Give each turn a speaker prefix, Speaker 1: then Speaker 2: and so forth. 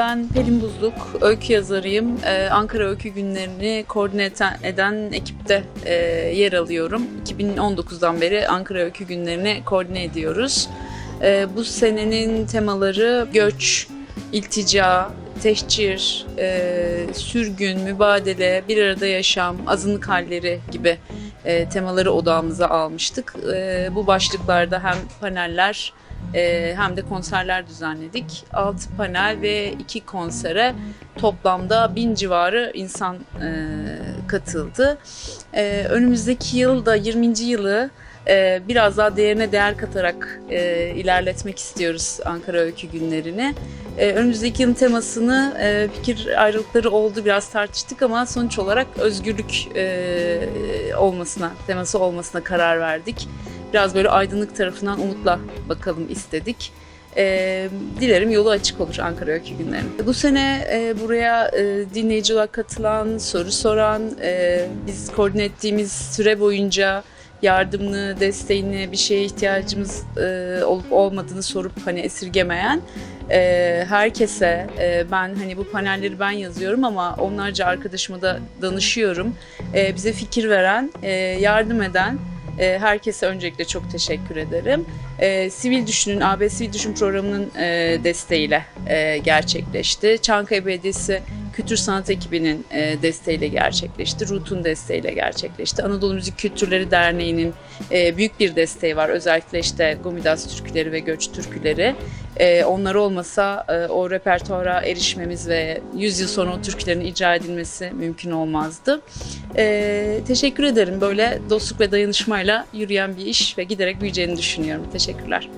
Speaker 1: Ben Pelin Buzluk, öykü yazarıyım. Ee, Ankara Öykü Günlerini koordine eden ekipte e, yer alıyorum. 2019'dan beri Ankara Öykü Günlerini koordine ediyoruz. Ee, bu senenin temaları göç, iltica, tehcir, e, sürgün, mübadele, bir arada yaşam, azınlık halleri gibi e, temaları odağımıza almıştık. E, bu başlıklarda hem paneller e, hem de konserler düzenledik. 6 panel ve 2 konsere toplamda bin civarı insan e, katıldı. E, önümüzdeki yıl da 20. yılı e, biraz daha değerine değer katarak e, ilerletmek istiyoruz Ankara Öykü Günlerini. E, önümüzdeki yılın temasını fikir ayrılıkları oldu biraz tartıştık ama sonuç olarak özgürlük olmasına, teması olmasına karar verdik. Biraz böyle aydınlık tarafından umutla bakalım istedik. E, dilerim yolu açık olur Ankara Öykü Günlerinin. Bu sene e, buraya e, dinleyici olarak katılan, soru soran, e, biz koordine ettiğimiz süre boyunca yardımını, desteğini, bir şeye ihtiyacımız e, olup olmadığını sorup hani esirgemeyen e, herkese e, ben hani bu panelleri ben yazıyorum ama onlarca arkadaşıma da danışıyorum. E, bize fikir veren, e, yardım eden e, herkese öncelikle çok teşekkür ederim. E, Sivil Düşün'ün, AB Sivil Düşün programının e, desteğiyle gerçekleşti. Çankaya Belediyesi Kültür Sanat ekibinin e, desteğiyle gerçekleşti. RUT'un desteğiyle gerçekleşti. Anadolu Müzik Kültürleri Derneği'nin e, büyük bir desteği var. Özellikle işte Gomidas türküleri ve göç türküleri. E, onlar olmasa o repertuara erişmemiz ve 100 yıl sonra o türkülerin icra edilmesi mümkün olmazdı. Teşekkür ederim. Böyle dostluk ve dayanışmayla yürüyen bir iş ve giderek büyüyeceğini düşünüyorum. Teşekkürler.